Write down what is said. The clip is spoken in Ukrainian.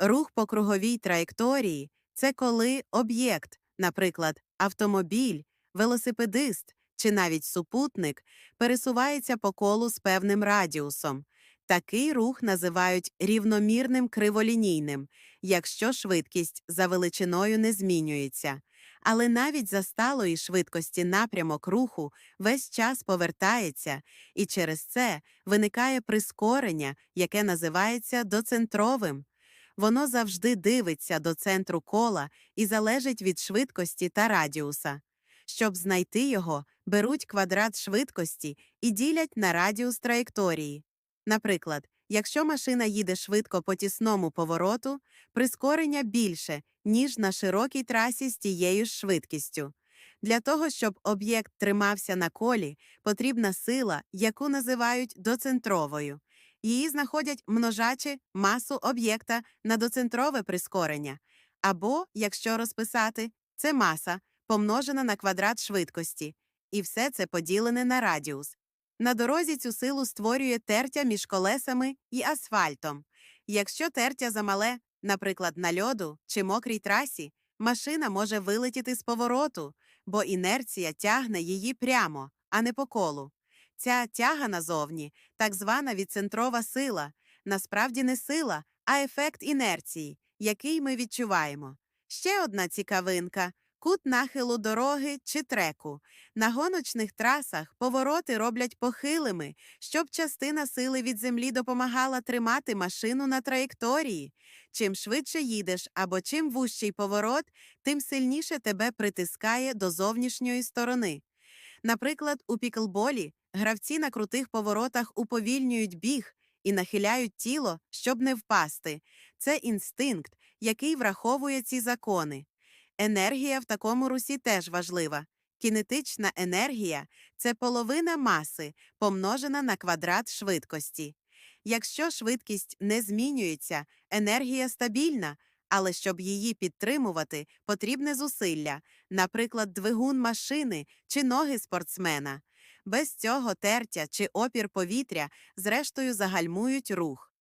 Рух по круговій траєкторії це коли об'єкт, наприклад, автомобіль, велосипедист чи навіть супутник, пересувається по колу з певним радіусом. Такий рух називають рівномірним криволінійним, якщо швидкість за величиною не змінюється. Але навіть за сталої швидкості напрямок руху весь час повертається, і через це виникає прискорення, яке називається доцентровим. Воно завжди дивиться до центру кола і залежить від швидкості та радіуса. Щоб знайти його, беруть квадрат швидкості і ділять на радіус траєкторії. Наприклад, якщо машина їде швидко по тісному повороту, прискорення більше, ніж на широкій трасі з тією ж швидкістю. Для того, щоб об'єкт тримався на колі, потрібна сила, яку називають доцентровою. Її знаходять множачи масу об'єкта на доцентрове прискорення. Або, якщо розписати, це маса, помножена на квадрат швидкості, і все це поділене на радіус. На дорозі цю силу створює тертя між колесами і асфальтом. Якщо тертя замале, наприклад, на льоду чи мокрій трасі, машина може вилетіти з повороту, бо інерція тягне її прямо, а не по колу. Ця тяга назовні, так звана відцентрова сила, насправді не сила, а ефект інерції, який ми відчуваємо. Ще одна цікавинка кут нахилу дороги чи треку. На гоночних трасах повороти роблять похилими, щоб частина сили від землі допомагала тримати машину на траєкторії. Чим швидше їдеш або чим вужчий поворот, тим сильніше тебе притискає до зовнішньої сторони. Наприклад, у піклболі гравці на крутих поворотах уповільнюють біг і нахиляють тіло, щоб не впасти. Це інстинкт, який враховує ці закони. Енергія в такому русі теж важлива. Кінетична енергія це половина маси, помножена на квадрат швидкості. Якщо швидкість не змінюється, енергія стабільна, але щоб її підтримувати, потрібне зусилля, наприклад, двигун машини чи ноги спортсмена. Без цього тертя чи опір повітря зрештою загальмують рух.